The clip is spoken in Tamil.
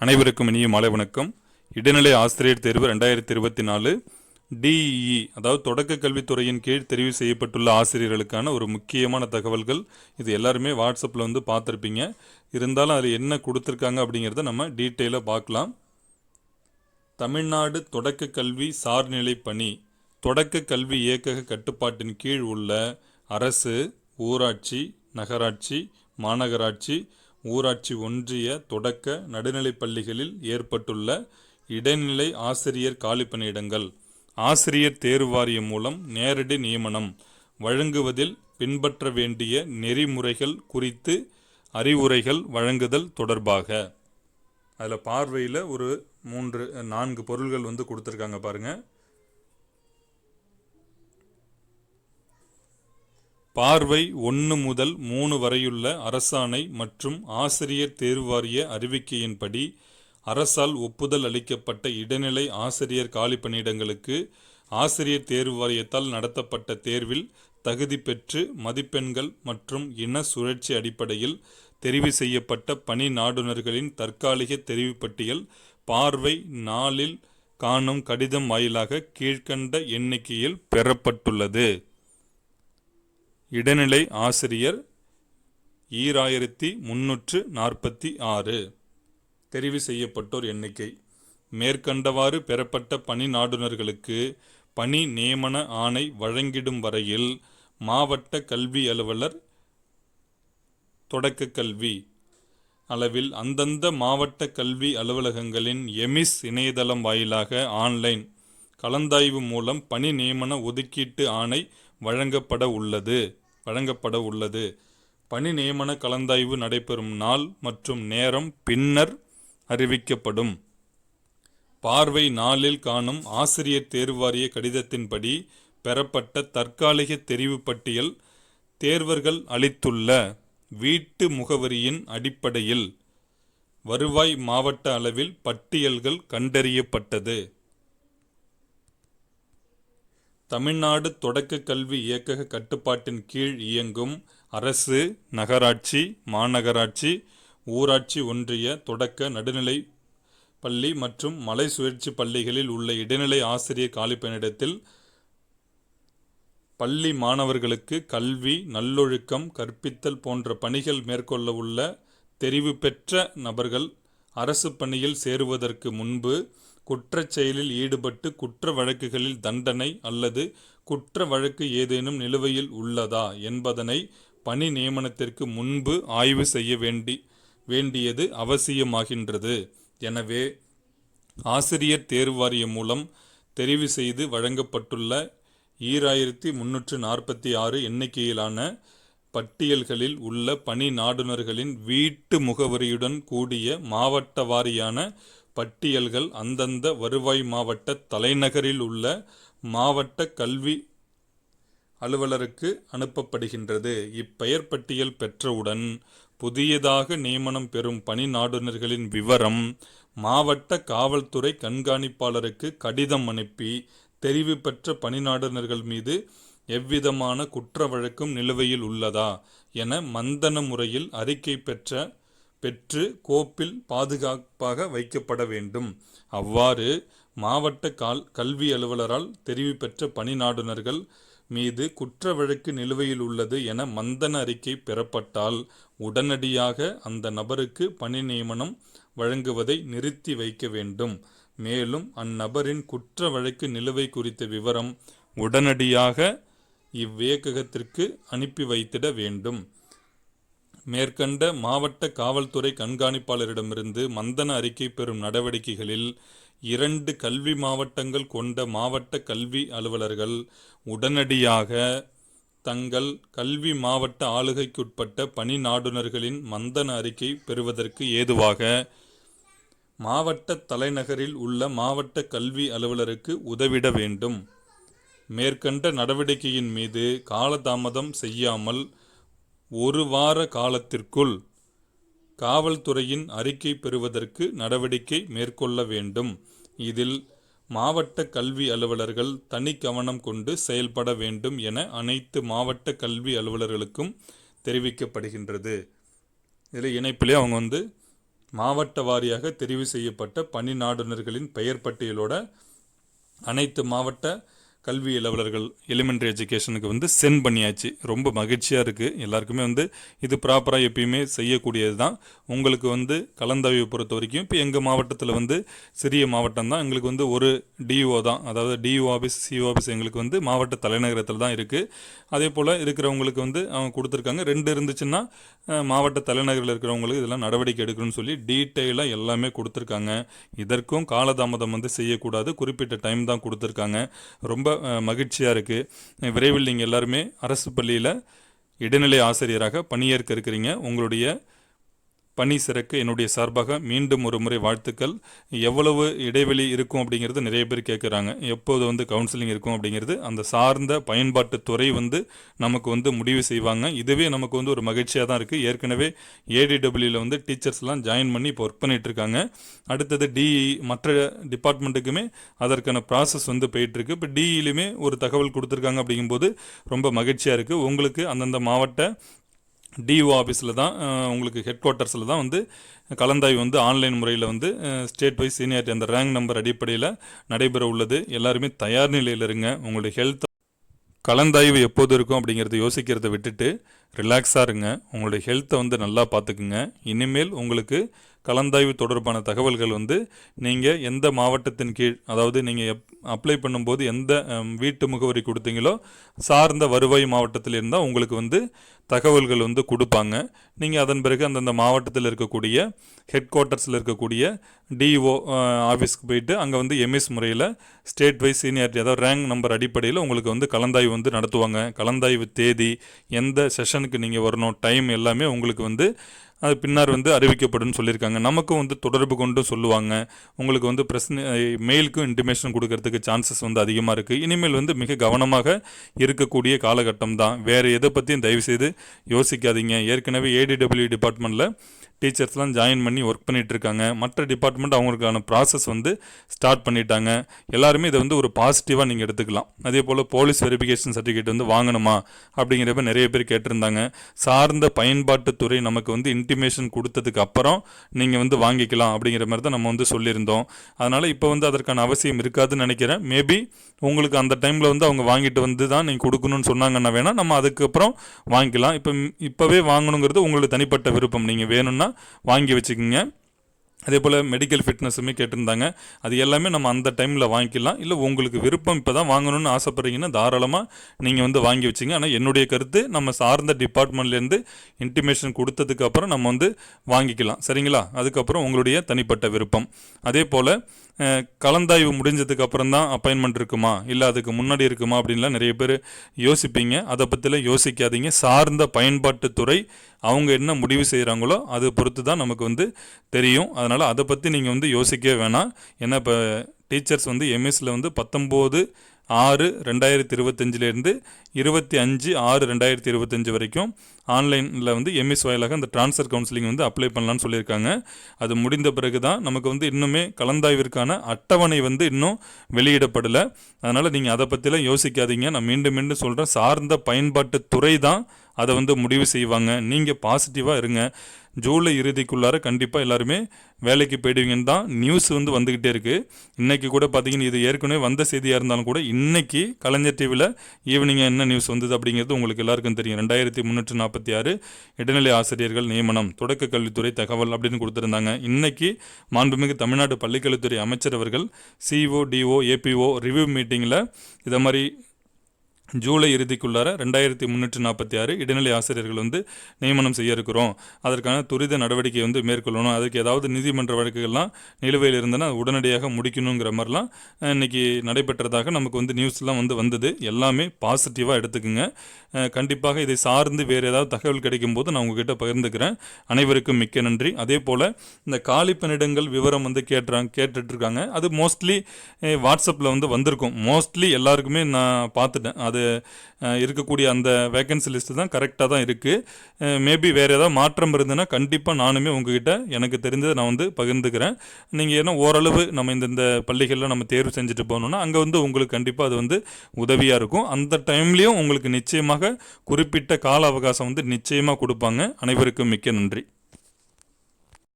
அனைவருக்கும் இனிய மாலை வணக்கம். இடைநிலை ஆசிரியர் தேர்வு ரெண்டாயிரத்தி இருபத்தி நாலு டிஇஇ அதாவது தொடக்க கல்வித்துறையின் கீழ் தெரிவு செய்யப்பட்டுள்ள ஆசிரியர்களுக்கான ஒரு முக்கியமான தகவல்கள். இது எல்லாருமே வாட்ஸ்அப்பில் வந்து பார்த்துருப்பீங்க. இருந்தாலும் அதில் என்ன கொடுத்துருக்காங்க அப்படிங்கிறத நம்ம டீட்டெயிலாக பார்க்கலாம். தமிழ்நாடு தொடக்க கல்வி சார்நிலை பணி தொடக்க கல்வி இயக்கக கட்டுப்பாட்டின் கீழ் உள்ள அரசு ஊராட்சி நகராட்சி மாநகராட்சி ஊராட்சி ஒன்றிய தொடக்க நடுநிலைப் பள்ளிகளில் ஏற்பட்டுள்ள இடைநிலை ஆசிரியர் காலிப்பணியிடங்கள் ஆசிரியர் தேர்வு வாரியம் மூலம் நேரடி நியமனம். வழங்குவதில் பின்பற்ற வேண்டிய நெறிமுறைகள் குறித்து அறிவுரைகள் வழங்குதல் தொடர்பாக. அதில் பார்வையில் ஒரு மூன்று நான்கு பொருள்கள் வந்து கொடுத்துருக்காங்க பாருங்கள் பார்வை ஒன்று முதல் மூணு வரையுள்ள அரசாணை மற்றும் ஆசிரியர் தேர்வாரிய அறிவிக்கையின்படி அரசால் ஒப்புதல் அளிக்கப்பட்ட இடைநிலை ஆசிரியர் காலி பணியிடங்களுக்கு ஆசிரியர் தேர்வு வாரியத்தால் நடத்தப்பட்ட தேர்வில் தகுதி பெற்று மதிப்பெண்கள் மற்றும் இன சுழற்சி அடிப்படையில் தெரிவு செய்யப்பட்ட பணி நாடுனர்களின் தற்காலிக தெரிவு பட்டியல் பார்வை நாளில் காணும் கடிதம் வாயிலாக கீழ்க்கண்ட எண்ணிக்கையில் பெறப்பட்டுள்ளது. இடைநிலை ஆசிரியர் ஈராயிரத்தி முன்னூற்று நாற்பத்தி ஆறு. தெரிவு செய்யப்பட்டோர் எண்ணிக்கை. மேற்கண்டவாறு பெறப்பட்ட பணி நாடுனர்களுக்கு பணி நியமன ஆணை வழங்கிடும் வரையில் மாவட்ட கல்வி அலுவலர் தொடக்க கல்வி அளவில் அந்தந்த மாவட்ட கல்வி அலுவலகங்களின் எமிஸ் இணையதளம் வாயிலாக ஆன்லைன் கலந்தாய்வு மூலம் பணி நியமன ஒதுக்கீட்டு ஆணை வழங்கப்பட உள்ளது. வழங்கப்பட உள்ளது. பணி நியமன கலந்தாய்வு நடைபெறும் நாள் மற்றும் நேரம் பின்னர் அறிவிக்கப்படும். பார்வை நாளில் காணும் ஆசிரியர் தேர்வாரிய கடிதத்தின்படி பெறப்பட்ட தற்காலிக தெரிவு பட்டியல் தேர்வர்கள் அளித்துள்ள வீட்டு முகவரியின் அடிப்படையில் வருவாய் மாவட்ட அளவில் பட்டியல்கள் கண்டறியப்பட்டது. தமிழ்நாடு தொடக்க கல்வி இயக்கக கட்டுப்பாட்டின் கீழ் இயங்கும் அரசு நகராட்சி மாநகராட்சி ஊராட்சி ஒன்றிய தொடக்க நடுநிலை பள்ளி மற்றும் மலை சுழற்சி பள்ளிகளில் உள்ள இடைநிலை ஆசிரியர் காலிப்பணியிடத்தில் பள்ளி மாணவர்களுக்கு கல்வி நல்லொழுக்கம் கற்பித்தல் போன்ற பணிகள் மேற்கொள்ள உள்ள தெரிவு பெற்ற நபர்கள் அரசு பணியில் சேருவதற்கு முன்பு குற்றச் செயலில் ஈடுபட்டு குற்ற வழக்குகளில் தண்டனை அல்லது குற்ற வழக்கு ஏதேனும் நிலுவையில் உள்ளதா என்பதனை பணி நியமனத்திற்கு முன்பு ஆய்வு செய்ய வேண்டி வேண்டியது அவசியமாகின்றது. எனவே ஆசிரியர் தேர்வு வாரியம் மூலம் தெரிவு செய்து வழங்கப்பட்டுள்ள ஈராயிரத்தி முன்னூற்று நாற்பத்தி ஆறு எண்ணிக்கையிலான பட்டியல்களில் உள்ள பணி நாடுனர்களின் வீட்டு முகவரியுடன் கூடிய மாவட்ட வாரியான பட்டியல்கள் அந்தந்த வருவாய் மாவட்ட தலைநகரில் உள்ள மாவட்ட கல்வி அலுவலருக்கு அனுப்பப்படுகின்றது. இப்பெயர் பட்டியல் பெற்றவுடன் புதியதாக நியமனம் பெறும் பணி நாடுனர்களின் விவரம் மாவட்ட காவல்துறை கண்காணிப்பாளருக்கு கடிதம் அனுப்பி தெரிவு பெற்ற பணிநாடுனர்கள் மீது எவ்விதமான குற்ற வழக்கும் நிலுவையில் உள்ளதா என மந்தன முறையில் அறிக்கை பெற்ற பெற்று கோப்பில் பாதுகாப்பாக வைக்கப்பட வேண்டும். அவ்வாறு மாவட்ட கால் கல்வி அலுவலரால் தெரிவு பெற்ற பணி நாடுனர்கள் மீது குற்ற வழக்கு நிலுவையில் உள்ளது என மந்தன அறிக்கை பெறப்பட்டால் உடனடியாக அந்த நபருக்கு பணி நியமனம் வழங்குவதை நிறுத்தி வைக்க வேண்டும். மேலும் அந்நபரின் குற்ற வழக்கு நிலுவை குறித்த விவரம் உடனடியாக இவ்வியக்ககத்திற்கு அனுப்பி வைத்திட வேண்டும். மேற்கண்ட மாவட்ட காவல்துறை கண்காணிப்பாளரிடமிருந்து மந்தன அறிக்கை பெறும் நடவடிக்கைகளில் இரண்டு கல்வி மாவட்டங்கள் கொண்ட மாவட்ட கல்வி அலுவலர்கள் உடனடியாக தங்கள் கல்வி மாவட்ட ஆளுகைக்குட்பட்ட பணி நாடுனர்களின் மந்தன அறிக்கை பெறுவதற்கு ஏதுவாக மாவட்ட தலைநகரில் உள்ள மாவட்ட கல்வி அலுவலருக்கு உதவிட வேண்டும். மேற்கண்ட நடவடிக்கையின் மீது காலதாமதம் செய்யாமல் ஒரு வார காலத்திற்குள் காவல்துறையின் அறிக்கை பெறுவதற்கு நடவடிக்கை மேற்கொள்ள வேண்டும். இதில் மாவட்ட கல்வி அலுவலர்கள் தனி கவனம் கொண்டு செயல்பட வேண்டும் என அனைத்து மாவட்ட கல்வி அலுவலர்களுக்கும் தெரிவிக்கப்படுகின்றது. இதில் இணைப்பிலே அவங்க வந்து மாவட்ட வாரியாக தெரிவு செய்யப்பட்ட பணி நாடுனர்களின் பெயர் பட்டியலோட அனைத்து மாவட்ட கல்வி இளவலர்கள் எலிமெண்ட்ரி எஜுகேஷனுக்கு வந்து சென்ட் பண்ணியாச்சு. ரொம்ப மகிழ்ச்சியாக இருக்குது எல்லாருக்குமே வந்து இது ப்ராப்பராக எப்பயுமே செய்யக்கூடியது தான் உங்களுக்கு வந்து கலந்தாய்வை பொறுத்த வரைக்கும் இப்போ எங்கள் மாவட்டத்தில் வந்து சிறிய மாவட்டம் தான். எங்களுக்கு வந்து ஒரு டிஓ தான். அதாவது டிஓ ஆஃபீஸ் சிஓ ஆஃபீஸ் எங்களுக்கு வந்து மாவட்ட தலைநகரத்தில் தான் இருக்குது அதே போல் இருக்கிறவங்களுக்கு வந்து அவங்க கொடுத்துருக்காங்க. ரெண்டு இருந்துச்சுன்னா மாவட்ட தலைநகரில் இருக்கிறவங்களுக்கு இதெல்லாம் நடவடிக்கை எடுக்கணும்னு சொல்லி டீட்டெயிலாக எல்லாமே கொடுத்துருக்காங்க. இதற்கும் காலதாமதம் வந்து செய்யக்கூடாது. குறிப்பிட்ட டைம் தான் கொடுத்துருக்காங்க. ரொம்ப மகிழ்ச்சியாக இருக்குது விரைவில் நீங்கள் எல்லாருமே அரசு பள்ளியில் இடைநிலை ஆசிரியராக பணியேற்க இருக்கிறீங்க. உங்களுடைய பணி சிறக்கு என்னுடைய சார்பாக மீண்டும் ஒரு முறை வாழ்த்துக்கள். எவ்வளவு இடைவெளி இருக்கும் அப்படிங்கிறது நிறைய பேர் கேட்குறாங்க எப்போது வந்து கவுன்சிலிங் இருக்கும் அப்படிங்கிறது அந்த சார்ந்த பயன்பாட்டு துறை வந்து நமக்கு வந்து முடிவு செய்வாங்க. இதுவே நமக்கு வந்து ஒரு மகிழ்ச்சியாக தான் இருக்குது ஏற்கனவே ஏடிடபிள்யூவில் வந்து டீச்சர்ஸ்லாம் ஜாயின் பண்ணி இப்போ ஒர்க் பண்ணிகிட்ருக்காங்க இருக்காங்க அடுத்தது டிஇ மற்ற டிபார்ட்மெண்ட்டுக்குமே அதற்கான ப்ராசஸ் வந்து போயிட்டுருக்கு. இப்போ டிஇலையுமே ஒரு தகவல் கொடுத்துருக்காங்க அப்படிங்கும்போது ரொம்ப மகிழ்ச்சியாக இருக்குது உங்களுக்கு அந்தந்த மாவட்ட டிஓ ஆஃபீஸில் தான் உங்களுக்கு ஹெட் குவார்ட்டர்ஸில் தான் வந்து கலந்தாய்வு வந்து ஆன்லைன் முறையில் வந்து ஸ்டேட் வைஸ் சீனியாரிட்டி அந்த ரேங்க் நம்பர் அடிப்படையில் நடைபெற உள்ளது. எல்லாருமே தயார் நிலையில் இருங்க. உங்களுடைய ஹெல்த் கலந்தாய்வு எப்போது இருக்கும் அப்படிங்கிறத யோசிக்கிறத விட்டுட்டு ரிலாக்ஸாக இருங்க. உங்களுடைய ஹெல்த்தை வந்து நல்லா பார்த்துக்குங்க. இனிமேல் உங்களுக்கு கலந்தாய்வு தொடர்பான தகவல்கள் வந்து நீங்கள் எந்த மாவட்டத்தின் கீழ் அதாவது நீங்கள் எப் அப்ளை பண்ணும்போது எந்த வீட்டு முகவரி கொடுத்தீங்களோ சார்ந்த வருவாய் மாவட்டத்தில் இருந்தால் உங்களுக்கு வந்து தகவல்கள் வந்து கொடுப்பாங்க. நீங்கள் அதன் பிறகு அந்தந்த மாவட்டத்தில் இருக்கக்கூடிய ஹெட் குவார்ட்டர்ஸில் இருக்கக்கூடிய டிஓ ஆஃபீஸ்க்கு போயிட்டு அங்கே வந்து எம்எஸ் முறையில் ஸ்டேட் வைஸ் சீனியாரிட்டி அதாவது ரேங்க் நம்பர் அடிப்படையில் உங்களுக்கு வந்து கலந்தாய்வு வந்து நடத்துவாங்க. கலந்தாய்வு தேதி எந்த செஷனுக்கு நீங்கள் வரணும் டைம் எல்லாமே உங்களுக்கு வந்து அது பின்னர் வந்து அறிவிக்கப்படும் சொல்லியிருக்காங்க. நமக்கும் வந்து தொடர்பு கொண்டு சொல்லுவாங்க. உங்களுக்கு வந்து பிரச்சனை மெயிலுக்கும் இன்டிமேஷன் கொடுக்கறதுக்கு சான்சஸ் வந்து அதிகமாக இருக்குது இனிமேல் வந்து மிக கவனமாக இருக்கக்கூடிய காலகட்டம் தான் வேறு எதை பற்றியும் தயவுசெய்து யோசிக்காதீங்க. ஏற்கனவே ஏடிடபிள்யூ டிபார்ட்மெண்ட்டில் டீச்சர்ஸ்லாம் ஜாயின் பண்ணி ஒர்க் பண்ணிகிட்ருக்காங்க மற்ற டிபார்ட்மெண்ட் அவங்களுக்கான ப்ராசஸ் வந்து ஸ்டார்ட் பண்ணிட்டாங்க. எல்லாருமே இதை வந்து ஒரு பாசிட்டிவாக நீங்கள் எடுத்துக்கலாம். அதே போல் போலீஸ் வெரிஃபிகேஷன் சர்டிஃபிகேட் வந்து வாங்கணுமா? அப்படிங்கிறப்ப நிறைய பேர் கேட்டிருந்தாங்க. சார்ந்த பயன்பாட்டுத் துறை நமக்கு வந்து இன்டிமேஷன் கொடுத்ததுக்கு அப்புறம் நீங்கள் வந்து வாங்கிக்கலாம் அப்படிங்கிற மாதிரி தான் நம்ம வந்து சொல்லியிருந்தோம். அதனால் இப்போ வந்து அதற்கான அவசியம் இருக்காதுன்னு நினைக்கிறேன். மேபி உங்களுக்கு அந்த டைமில் வந்து அவங்க வாங்கிட்டு வந்து தான் நீங்கள் கொடுக்கணும்னு சொன்னாங்கன்னா வேணால் நம்ம அதுக்கப்புறம் வாங்கிக்கலாம். இப்போ இப்போவே வாங்கணுங்கிறது உங்களுக்கு தனிப்பட்ட விருப்பம். நீங்கள் வேணும்னா வாங்கி வச்சுக்கோங்க. அதே போல் மெடிக்கல் ஃபிட்னஸுமே கேட்டிருந்தாங்க. அது எல்லாமே நம்ம அந்த டைமில் வாங்கிக்கலாம். இல்லை உங்களுக்கு விருப்பம் இப்போ தான் வாங்கணும்னு ஆசைப்பட்றீங்கன்னா தாராளமாக நீங்கள் வந்து வாங்கி வச்சுங்க. ஆனால் என்னுடைய கருத்து நம்ம சார்ந்த டிபார்ட்மெண்ட்லேருந்து இன்டிமேஷன் கொடுத்ததுக்கப்புறம் நம்ம வந்து வாங்கிக்கலாம். சரிங்களா? அதுக்கப்புறம் உங்களுடைய தனிப்பட்ட விருப்பம். அதே போல் கலந்தாய்வு முடிஞ்சதுக்கு அப்புறம் தான் அப்பாயின்மெண்ட் இருக்குமா? இல்லை அதுக்கு முன்னாடி இருக்குமா? அப்படின்லாம் நிறைய பேர் யோசிப்பீங்க. அதை பற்றிலாம் யோசிக்காதீங்க. சார்ந்த பயன்பாட்டு துறை அவங்க என்ன முடிவு செய்கிறாங்களோ அதை பொறுத்து தான் நமக்கு வந்து தெரியும். அதனால் அதை பற்றி நீங்கள் வந்து யோசிக்கவே வேணாம். ஏன்னா இப்போ டீச்சர்ஸ் வந்து எம்எஸ்சில் வந்து பத்தொம்போது ஆறு ரெண்டாயிரத்தி இருபத்தஞ்சிலேருந்து இருபத்தி அஞ்சு ஆறு ரெண்டாயிரத்தி இருபத்தஞ்சு வரைக்கும் ஆன்லைனில் வந்து எம்எஸ் வாயிலாக அந்த ட்ரான்ஸ்ஃபர் கவுன்சிலிங் வந்து அப்ளை பண்ணலான்னு சொல்லியிருக்காங்க. அது முடிந்த பிறகு தான் நமக்கு வந்து இன்னுமே கலந்தாய்விற்கான அட்டவணை வந்து இன்னும் வெளியிடப்படலை. அதனால் நீங்கள் அதை பற்றிலாம் யோசிக்காதீங்க. நான் மீண்டும் மீண்டும் சொல்கிறேன் சார்ந்த பயன்பாட்டு துறை தான் அதை வந்து முடிவு செய்வாங்க. நீங்கள் பாசிட்டிவாக இருங்க. ஜூலை இறுதிக்குள்ளார கண்டிப்பாக எல்லாருமே வேலைக்கு போயிடுவீங்கன்னு தான் நியூஸ் வந்து வந்துக்கிட்டே இருக்குது இன்றைக்கி கூட பார்த்தீங்கன்னா இது ஏற்கனவே வந்த செய்தியாக இருந்தாலும் கூட இன்றைக்கி கலைஞர் டிவியில் ஈவினிங் என்ன நியூஸ் வந்தது அப்படிங்கிறது உங்களுக்கு எல்லாருக்கும் தெரியும். ரெண்டாயிரத்தி முந்நூற்றி நாற்பத்தி ஆறு இடைநிலை ஆசிரியர்கள் நியமனம் தொடக்க கல்வித்துறை தகவல் அப்படின்னு கொடுத்துருந்தாங்க. இன்றைக்கி மாண்புமிகு தமிழ்நாடு பள்ளிக்கல்வித்துறை அமைச்சர் அவர்கள் சிஓ டிஓ ஏபிஓ ரிவ்யூ மீட்டிங்கில் இதை மாதிரி ஜூலை இறுதிக்குள்ளார ரெண்டாயிரத்தி முந்நூற்றி நாற்பத்தி ஆறு இடைநிலை ஆசிரியர்கள் வந்து நியமனம் செய்ய இருக்கிறோம். அதற்கான துரித நடவடிக்கை வந்து மேற்கொள்ளணும். அதுக்கு ஏதாவது நீதிமன்ற வழக்குகள்லாம் நிலுவையில் இருந்தனா அது உடனடியாக முடிக்கணுங்கிற மாதிரிலாம் இன்றைக்கி நடைபெற்றதாக நமக்கு வந்து நியூஸ்லாம் வந்து வந்தது. எல்லாமே பாசிட்டிவாக எடுத்துக்குங்க. கண்டிப்பாக இதை சார்ந்து வேறு ஏதாவது தகவல் கிடைக்கும் போது நான் உங்ககிட்ட பகிர்ந்துக்கிறேன். அனைவருக்கும் மிக்க நன்றி. அதே போல் இந்த காலி பணியிடங்கள் விவரம் வந்து கேட்டுறாங்க கேட்டுட்ருக்காங்க. அது மோஸ்ட்லி வாட்ஸ்அப்பில் வந்து வந்திருக்கும். மோஸ்ட்லி எல்லாருக்குமே நான் பார்த்துட்டேன். அது அது இருக்கக்கூடிய அந்த வேகன்சி லிஸ்ட்டு தான் கரெக்டாக தான் இருக்குது மேபி வேறு ஏதாவது மாற்றம் இருந்ததுன்னா கண்டிப்பாக நானுமே உங்ககிட்ட எனக்கு தெரிஞ்சதை நான் வந்து பகிர்ந்துக்கிறேன். நீங்கள் ஏன்னா ஓரளவு நம்ம இந்த இந்த பள்ளிகளில் நம்ம தேர்வு செஞ்சுட்டு போகணுன்னா அங்கே வந்து உங்களுக்கு கண்டிப்பாக அது வந்து உதவியாக இருக்கும். அந்த டைம்லேயும் உங்களுக்கு நிச்சயமாக குறிப்பிட்ட கால அவகாசம் வந்து நிச்சயமாக கொடுப்பாங்க. அனைவருக்கும் மிக்க நன்றி.